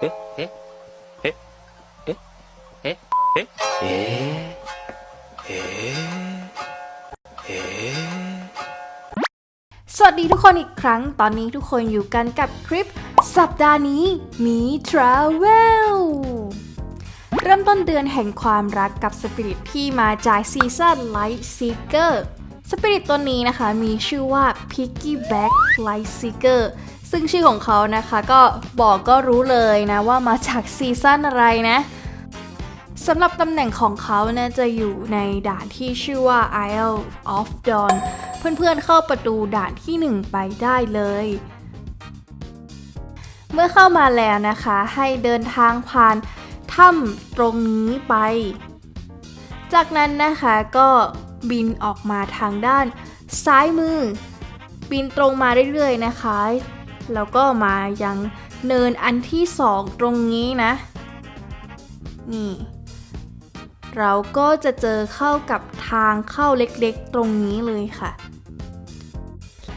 เอ๊ะเอ๊ะเอ๊ะเอ๊ะเอ๊ะสวัสดีทุกคนอีกครั้ง ตอนนี้ทุกคนอยู่กันกับคลิป สัปดาห์นี้มีทราเวลเริ่มต้นเดือนแห่งความรักกับสปิริตที่มาจากซีซั่นไลท์ซีเกอร์ สปิริตตัวนี้นะคะมีชื่อว่า Piggy Back Light Seeker ซึ่งชื่อของเขานะคะก็บอกก็รู้เลยนะว่ามาจากซีซั่นอะไรนะสำหรับตำแหน่งของเขาเนี่ยจะอยู่ในด่านที่ชื่อว่า Isle of Dawn เพื่อนๆเข้าประตูด่านที่ 1 ไปได้เลย เมื่อเข้ามาแล้วนะคะให้เดินทางผ่านถ้ำตรงนี้ไป จากนั้นนะคะก็ บินออกมาทางด้านซ้ายมือ บินตรงมาเรื่อยๆนะคะ แล้วก็มายังเนินอันที่สองตรงนี้นะ นี่ เราก็จะเจอเข้ากับทางเข้าเล็กๆ ตรงนี้เลยค่ะ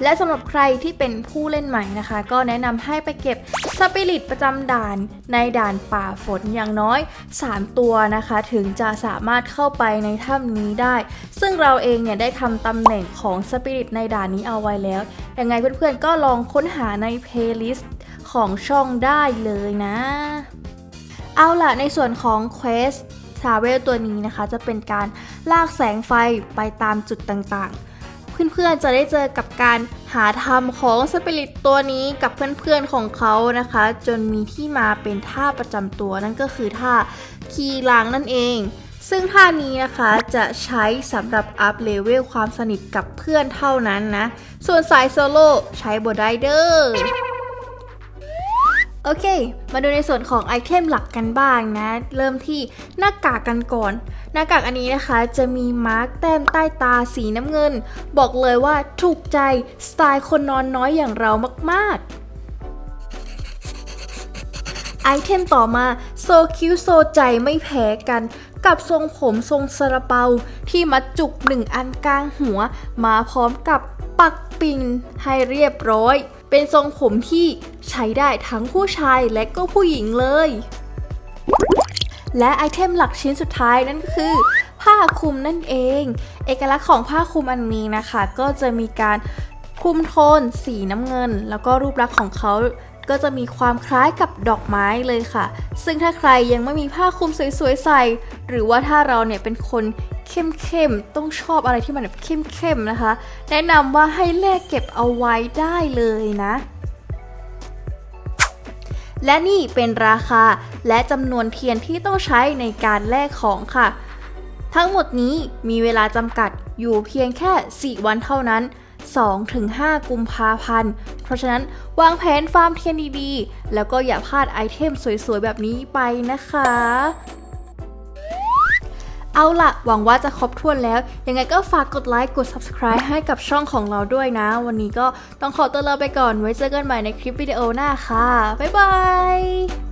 และสำหรับใครที่เป็นผู้เล่นใหม่นะคะ ก็แนะนำให้ไปเก็บ สปิริตประจำด่านในด่านป่าฝนอย่างน้อย 3 ตัวนะคะ ถึงจะสามารถเข้าไปในถ้ำนี้ได้ ซึ่งเราเองเนี่ยได้ทำตำแหน่งของสปิริตในด่านนี้เอาไว้แล้ว ยังไงเพื่อนๆก็ลองค้นหาในเพลย์ลิสต์ของช่องได้เลยนะ เอาล่ะในส่วนของ Quest Travel ตัวนี้นะคะ จะเป็นการลากแสงไฟไปตามจุดต่างๆ เพื่อนๆจะได้เจอกับการหาทำของสปิริตตัวนี้กับเพื่อนๆของเขานะคะ จนมีที่มาเป็นท่าประจำตัวนั่นก็คือท่าคีลางนั่นเอง ซึ่งท่านี้นะคะจะใช้สำหรับอัพเลเวลความสนิทกับเพื่อนเท่านั้นนะ ส่วนสายโซโล่ใช้บดได้เด้อ โอเค มาดูในส่วนของไอเทมหลักกันบ้างนะ เริ่มที่หน้ากากกันก่อน หน้ากากอันนี้นะคะจะมีมาร์กแต้มใต้ตาสีน้ำเงิน บอกเลยว่าถูกใจสไตล์คนนอนน้อยอย่างเรามากๆ ไอเทมต่อมาโซคิวโซใจไม่แพ้กันกับทรงผมทรงซาลาเปาที่มัดจุกหนึ่งอันกลางหัว มาพร้อมกับปักปินให้เรียบร้อย เป็นทรงผมที่ใช้ได้ทั้งผู้ชายและก็ผู้หญิงเลย และไอเทมหลักชิ้นสุดท้ายนั่นก็คือผ้าคลุมนั่นเอง เอกลักษณ์ของผ้าคลุมอันนี้นะคะ ก็จะมีการคลุมโทน สีน้ำเงิน แล้วก็รูปลักษณ์ของเขาก็จะมีความคล้ายกับดอกไม้เลยค่ะ ซึ่งถ้าใครยังไม่มีผ้าคลุมสวยๆใส่ หรือว่าถ้าเราเนี่ยเป็นคน เข้มๆ ต้องชอบอะไรที่มันแบบเข้มๆนะคะ แนะนำว่าให้แลกเก็บเอาไว้ได้เลยนะ และนี่เป็นราคาและจำนวนเทียนที่ต้องใช้ในการแลกของค่ะ ทั้งหมดนี้มีเวลาจำกัดอยู่เพียงแค่ 4 วันเท่านั้น2-5 กุมภาพันธ์ เพราะฉะนั้นวางแผนฟาร์มเทียนดีๆ แล้วก็อย่าพลาดไอเทมสวยๆ แบบนี้ไปนะคะ เอาละหวังว่าจะครบถ้วนแล้ว ยังไงก็ฝากกดไลค์กด subscribe ให้กับช่องของเราด้วยนะ วันนี้ก็ต้องขอตัวลาไปก่อนไว้เจอกันใหม่ในคลิปวิดีโอหน้าค่ะ บ๊ายบาย